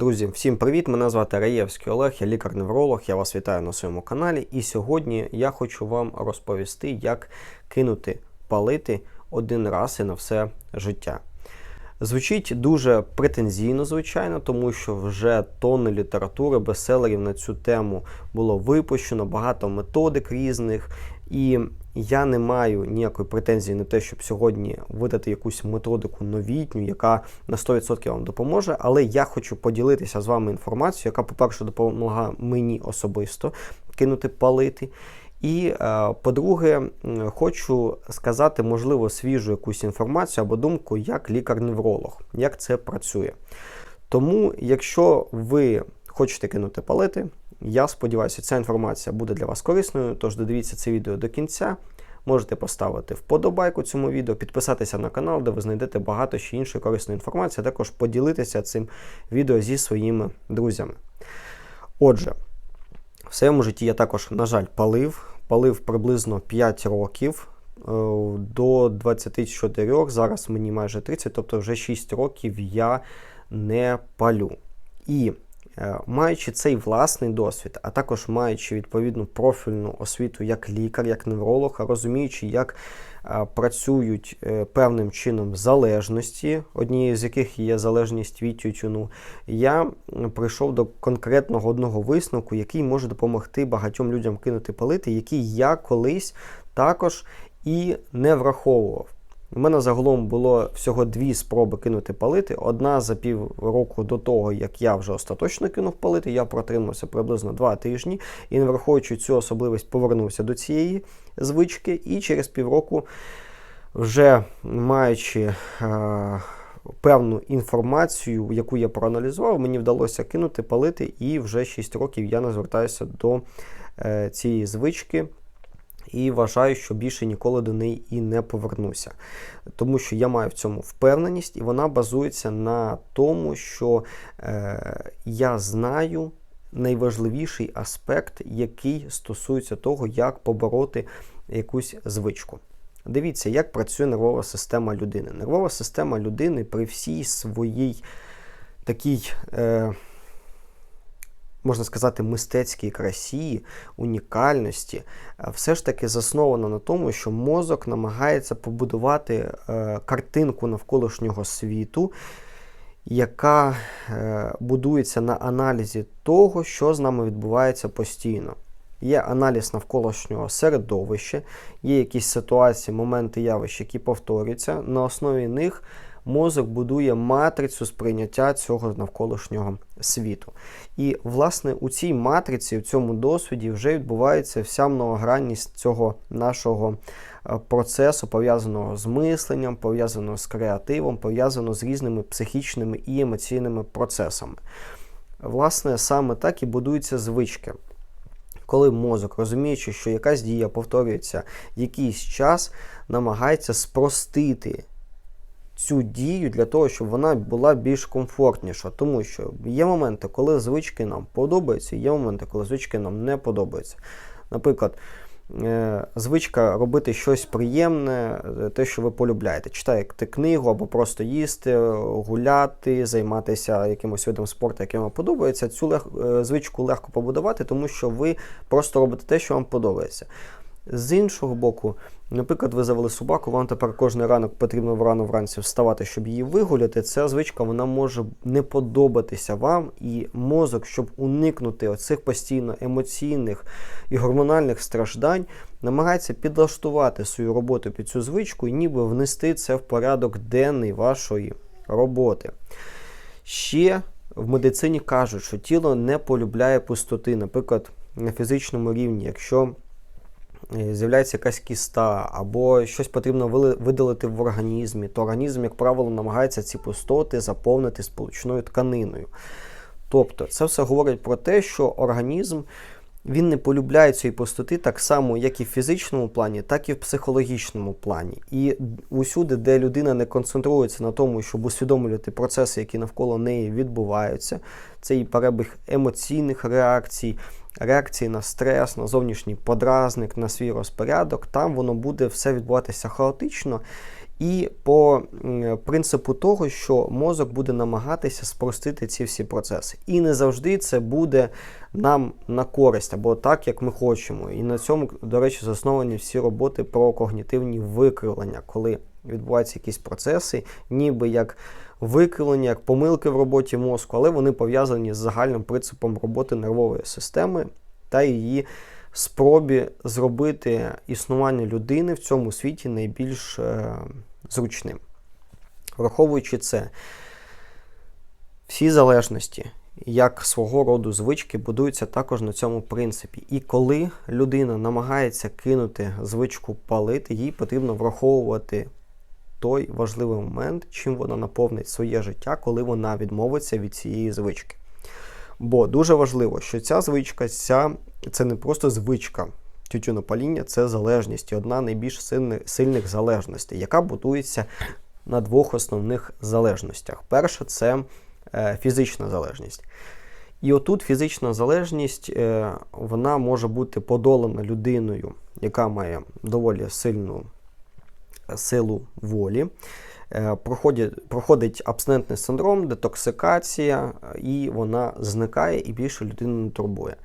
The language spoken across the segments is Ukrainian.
Друзі, всім привіт! Мене звати Раєвський Олег, я лікар-невролог. Я вас вітаю на своєму каналі. І сьогодні я хочу вам розповісти, як кинути палити один раз і на все життя. Звучить дуже претензійно, звичайно, тому що вже тонни літератури, бестселерів на цю тему було випущено, багато методик різних. І я не маю ніякої претензії на те, щоб сьогодні видати якусь методику новітню, яка на 100% вам допоможе. Але я хочу поділитися з вами інформацією, яка, по-перше, допомагає мені особисто кинути палити. І, е, по-друге, хочу сказати, можливо, свіжу якусь інформацію або думку як лікар-невролог, як це працює. Тому, якщо ви хочете кинути палити, я сподіваюся, ця інформація буде для вас корисною. Тож додивіться це відео до кінця. Можете поставити вподобайку цьому відео, підписатися на канал, де ви знайдете багато ще іншої корисної інформації, а також поділитися цим відео зі своїми друзями. Отже, в своєму житті я також, на жаль, палив. Палив приблизно 5 років е, до 24, зараз мені майже 30, тобто вже 6 років я не палю. І маючи цей власний досвід, а також маючи відповідну профільну освіту як лікар, як невролог, розуміючи, як е, працюють е, певним чином залежності, однією з яких є залежність від тютюну, я прийшов до конкретного одного висновку, який може допомогти багатьом людям кинути палити, який я колись також і не враховував. У мене загалом було всього дві спроби кинути палити. Одна за пів року до того, як я вже остаточно кинув палити, я протримався приблизно два тижні і, не враховуючи цю особливість, повернувся до цієї звички. І через півроку, вже маючи е певну інформацію, яку я проаналізував, мені вдалося кинути палити, і вже 6 років я не звертаюся до е цієї звички і вважаю, що більше ніколи до неї і не повернуся. Тому що я маю в цьому впевненість, і вона базується на тому, що е, я знаю найважливіший аспект, який стосується того, як побороти якусь звичку. Дивіться, як працює нервова система людини. Нервова система людини при всій своїй такій. Е, можна сказати, мистецькій красі, унікальності, е, все ж таки засновано на тому, що мозок намагається побудувати е, картинку навколишнього світу, яка е, будується на аналізі того, що з нами відбувається постійно. Є аналіз навколишнього середовища, є якісь ситуації, моменти явища, які повторюються. На основі них мозок будує матрицю сприйняття цього навколишнього світу. І, власне, у цій матриці, в цьому досвіді вже відбувається вся многогранність цього нашого е, процесу, пов'язаного з мисленням, пов'язаного з креативом, пов'язаного з різними психічними і емоційними процесами. Власне, саме так і будуються звички. Коли мозок, розуміючи, що якась дія повторюється якийсь час, намагається спростити цю дію для того, щоб вона була більш комфортніша. Тому що є моменти, коли звички нам подобаються, є моменти, коли звички нам не подобаються. Наприклад, е, звичка робити щось приємне, е, те, що ви полюбляєте. Читаєте книгу або просто їсти, гуляти, займатися якимось видом спорту, який вам подобається. Цю лег... Е, звичку легко побудувати, тому що ви просто робите те, що вам подобається. З іншого боку, наприклад, ви завели собаку, вам тепер кожен ранок потрібно рано вранці вставати, щоб її вигуляти. Ця звичка вона може не подобатися вам, і мозок, щоб уникнути оцих постійно емоційних і гормональних страждань, намагається підлаштувати свою роботу під цю звичку і ніби внести це в порядок денний вашої роботи. Ще в медицині кажуть, що тіло не полюбляє пустоти, наприклад, на фізичному рівні, якщо з'являється якась кіста, або щось потрібно видалити в організмі, то організм, як правило, намагається ці пустоти заповнити сполучною тканиною. Тобто, це все говорить про те, що організм він не полюбляє цієї пустоти так само, як і в фізичному плані, так і в психологічному плані. І усюди, де людина не концентрується на тому, щоб усвідомлювати процеси, які навколо неї відбуваються, це і перебіг емоційних реакцій реакції на стрес, на зовнішній подразник, на свій розпорядок, там воно буде все відбуватися хаотично. і по принципу того, що мозок буде намагатися спростити ці всі процеси. І не завжди це буде нам на користь або так, як ми хочемо. І на цьому, до речі, засновані всі роботи про когнітивні викривлення, коли відбуваються якісь процеси, ніби як викривлення, як помилки в роботі мозку, але вони пов'язані з загальним принципом роботи нервової системи та її спробі зробити існування людини в цьому світі найбільш е, зручним. Враховуючи це, всі залежності, як свого роду звички, будуються також на цьому принципі. І коли людина намагається кинути звичку палити, їй потрібно враховувати той важливий момент, чим вона наповнить своє життя, коли вона відмовиться від цієї звички. Бо дуже важливо, що ця звичка, ця, це не просто звичка тютюнопаління, це залежність і одна найбільш сильних, сильних залежностей, яка будується на двох основних залежностях. Перша це е, фізична залежність. І отут фізична залежність е, вона може бути подолана людиною, яка має доволі сильну силу волі. Е, проходить проходить абстинентний синдром, детоксикація, і вона зникає і більше людину не турбує.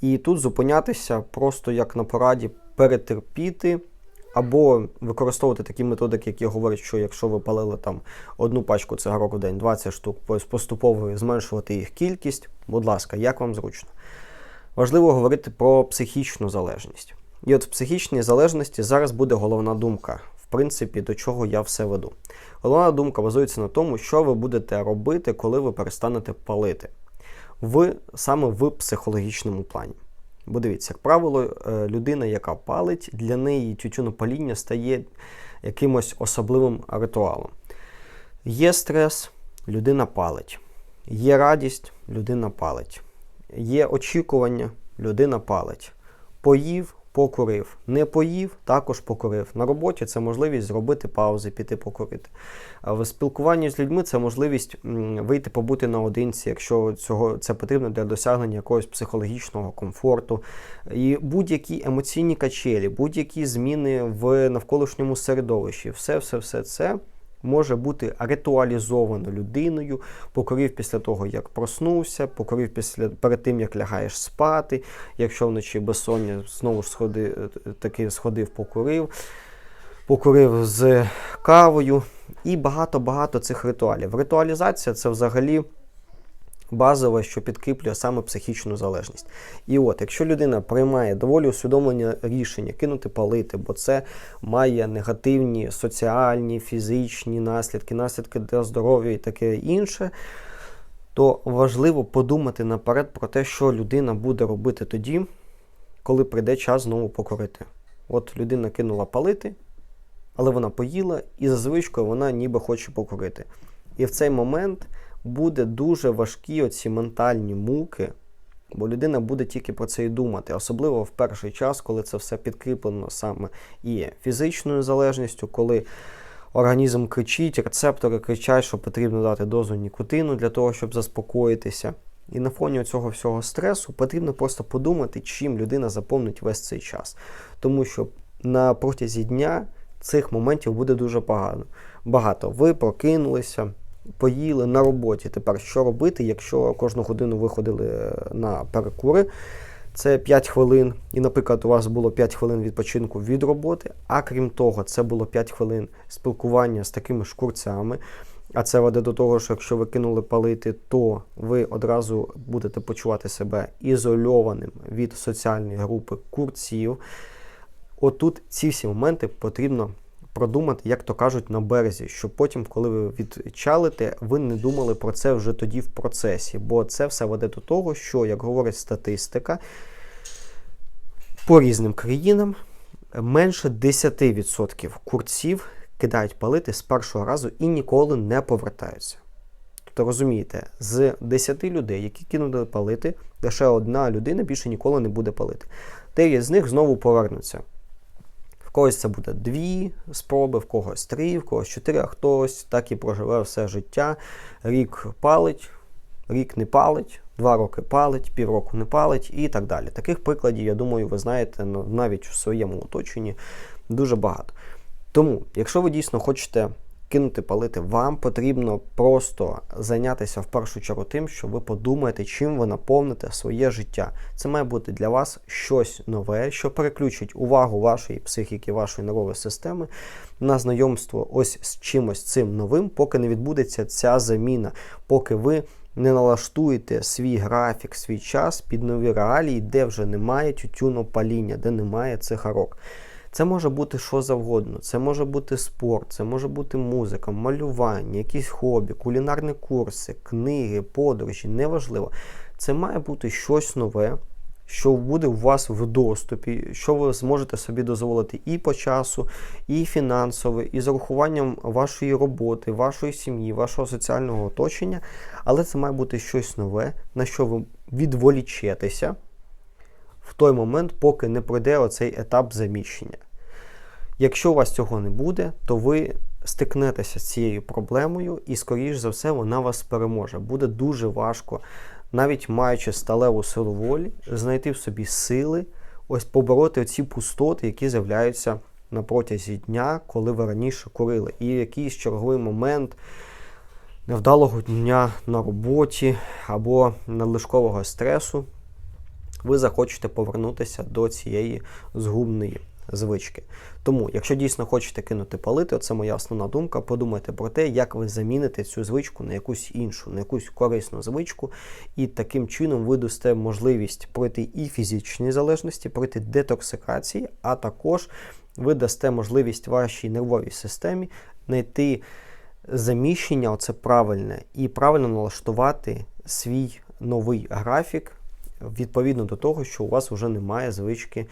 І тут зупинятися просто як на пораді перетерпіти, або використовувати такі методики, які говорять, що якщо ви палили там одну пачку цигарок в день, 20 штук, поступово зменшувати їх кількість, будь ласка, як вам зручно. Важливо говорити про психічну залежність. І от в психічній залежності зараз буде головна думка в принципі, до чого я все веду. Головна думка базується на тому, що ви будете робити, коли ви перестанете палити. В саме в психологічному плані. Бо дивіться, як правило, е, людина, яка палить, для неї тютюнопаління стає якимось особливим ритуалом. Є стрес, людина палить. Є радість, людина палить. Є очікування, людина палить. Поїв, покурив. Не поїв, також покурив. На роботі це можливість зробити паузи, піти покурити. В спілкуванні з людьми це можливість вийти побути наодинці, якщо цього це потрібно для досягнення якогось психологічного комфорту. І будь-які емоційні качелі, будь-які зміни в навколишньому середовищі, все, все, все це може бути ритуалізовано людиною, покорив після того, як проснувся, покорив після перед тим, як лягаєш спати. Якщо вночі безсоння, знову ж сходи, таки сходив, покурив, покурив з кавою і багато-багато цих ритуалів. Ритуалізація це взагалі базове, що підкріплює саме психічну залежність. І от, якщо людина приймає доволі усвідомлення рішення кинути палити, бо це має негативні соціальні, фізичні наслідки, наслідки для здоров'я і таке інше. То важливо подумати наперед про те, що людина буде робити тоді, коли прийде час знову покорити. От людина кинула палити, але вона поїла, і за звичкою вона ніби хоче покорити. І в цей момент буде дуже важкі оці ментальні муки, бо людина буде тільки про це і думати, особливо в перший час, коли це все підкріплено саме і фізичною залежністю, коли організм кричить, рецептори кричать, що потрібно дати дозу нікотину для того, щоб заспокоїтися. І на фоні цього всього стресу потрібно просто подумати, чим людина заповнить весь цей час. Тому що на протязі дня цих моментів буде дуже багато. Багато. Ви прокинулися поїли на роботі. Тепер що робити, якщо кожну годину виходили е, на перекури? Це 5 хвилин, і, наприклад, у вас було 5 хвилин відпочинку від роботи, а крім того, це було 5 хвилин спілкування з такими шкурцями. А це веде до того, що якщо ви кинули палити, то ви одразу будете почувати себе ізольованим від соціальної групи курців. Отут ці всі моменти потрібно продумати, як то кажуть, на березі, щоб потім, коли ви відчалите, ви не думали про це вже тоді в процесі. Бо це все веде до того, що, як говорить статистика, по різним країнам менше 10% курців кидають палити з першого разу і ніколи не повертаються. Тобто, розумієте, з 10 людей, які кинули палити, лише одна людина більше ніколи не буде палити. 9 з них знову повернуться когось це буде дві спроби, в когось три, в когось чотири, а хтось так і проживе все життя. Рік палить, рік не палить, два роки палить, півроку не палить і так далі. Таких прикладів, я думаю, ви знаєте навіть у своєму оточенні дуже багато. Тому, якщо ви дійсно хочете кинути палити, вам потрібно просто зайнятися в першу чергу тим, що ви подумаєте, чим ви наповните своє життя. Це має бути для вас щось нове, що переключить увагу вашої психіки, вашої нервової системи на знайомство ось з чимось цим новим, поки не відбудеться ця заміна, поки ви. Не налаштуєте свій графік, свій час під нові реалії, де вже немає тютюнопаління, де немає цигарок. Це може бути що завгодно. Це може бути спорт, це може бути музика, малювання, якісь хобі, кулінарні курси, книги, подорожі, неважливо. Це має бути щось нове, що буде у вас в доступі, що ви зможете собі дозволити і по часу, і фінансово, і з урахуванням вашої роботи, вашої сім'ї, вашого соціального оточення. Але це має бути щось нове, на що ви відволічетеся в той момент, поки не пройде оцей етап заміщення. Якщо у вас цього не буде, то ви стикнетеся з цією проблемою, і, скоріш за все, вона вас переможе. Буде дуже важко, навіть маючи сталеву силу волі, знайти в собі сили, ось побороти ці пустоти, які з'являються на протязі дня, коли ви раніше курили. І якийсь черговий момент невдалого дня на роботі або надлишкового стресу, ви захочете повернутися до цієї згубної звички. Тому, якщо дійсно хочете кинути палити, це моя основна думка. Подумайте про те, як ви заміните цю звичку на якусь іншу, на якусь корисну звичку, і таким чином ви дасте можливість пройти і фізичній залежності, пройти детоксикації, а також ви дасте можливість вашій нервовій системі знайти заміщення, оце правильне, і правильно налаштувати свій новий графік відповідно до того, що у вас вже немає звички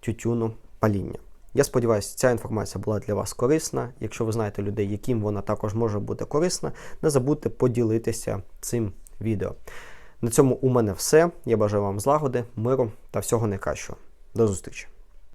тютюну паління. Я сподіваюся, ця інформація була для вас корисна. Якщо ви знаєте людей, яким вона також може бути корисна, не забудьте поділитися цим відео. На цьому у мене все. Я бажаю вам злагоди, миру та всього найкращого. До зустрічі!